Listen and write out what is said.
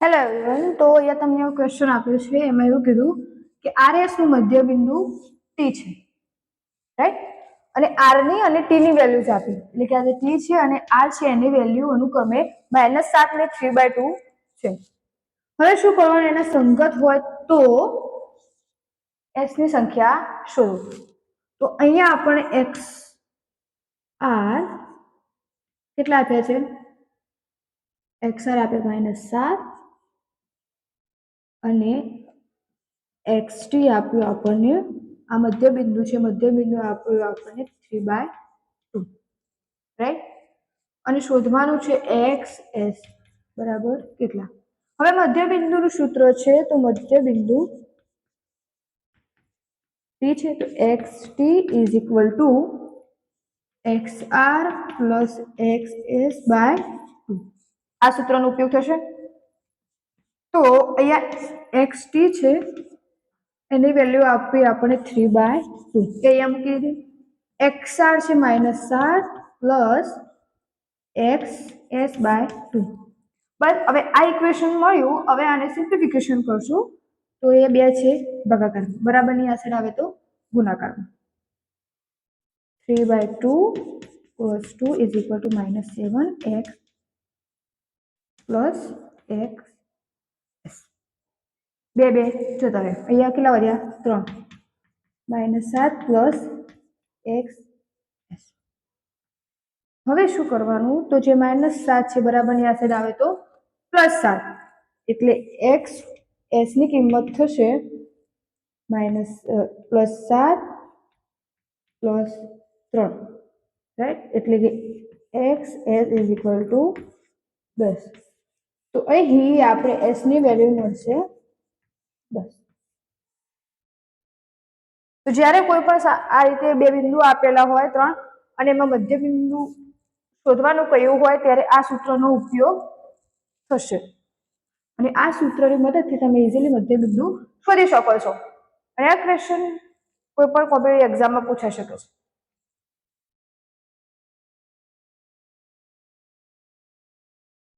Hello everyone તો અહીંયા તમને એવું ક્વેશ્ચન આપ્યું છે. એમાં એવું કીધું કે આર એસનું મધ્ય બિંદુ ટી છે. રાઈટ અને આરની અને ટી ની વેલ્યુઝ આપી. એટલે કે આજે ટી છે અને આર છે, એની વેલ્યુ અનુક્રમે માઇનસ સાત ને થ્રી બાય ટુ છે. હવે શું કરવાનું? એના સંગત હોય તો એસની સંખ્યા શોધો. તો અહીંયા આપણે એક્સ આર કેટલા આપ્યા છે? એક્સ આર આપ્યા માઇનસ સાત. અને એક્સ ટી આપ્યું આપણને. આ મધ્ય બિંદુ છે મધ્ય બિંદુ આપ્યું આપણને થ્રી બાય ટુ રાઈટ અને શોધવાનું છે એક્સ એસ બરાબર? કેટલા? હવે મધ્ય બિંદુનું સૂત્ર છે, તો મધ્ય બિંદુ ટી છે, તો X T is equal to X R plus X S by two આ સૂત્રનો ઉપયોગ થશે? તો અહીંયા એક્સ ટી છે. એની વેલ્યુ આપી આપણે થ્રી બાય ટુ કે અહીંયા મૂકી દીધી એક્સ આર છે માઇનસ સાત plus X S by two બસ, હવે આ ઇક્વેશન મળ્યું. હવે આને સિમ્પ્લિફિકેશન કરશું. તો એ બે છે ભાગાકાર. બરાબરની આ આવે તો ગુણાકાર. Three by two plus two is equal to minus seven X plus X બે બે, જો રહે અહીંયા કેટલા વધ્યા? ત્રણ. માઇનસ સાત પ્લસ એક્સ. હવે શું કરવાનું? તો જે માઇનસ સાત છે બરાબરની આ સાઈડ આવે તો પ્લસ સાત. એટલે એક્સ એસની કિંમત થશે માઇનસ પ્લસ સાત પ્લસ ત્રણ. રાઈટ એટલે કે X S is equal to દસ. તો અહીં આપણે એસની વેલ્યુ મળશે દસ તો જ્યારે કોઈ પણ આ રીતે બે બિંદુ આપેલા હોય ત્રણ, અને એમાં મધ્ય બિંદુ શોધવાનું કહ્યું હોય ત્યારે આ સૂત્રનો ઉપયોગ થશે. અને આ સૂત્રની મદદથી તમે ઇઝીલી મધ્ય બિંદુ શોધી શકો છો. અને આ ક્વેશ્ચન કોઈ પણ કોમ્પિટેટિવ એક્ઝામમાં પૂછાઈ શકે છે.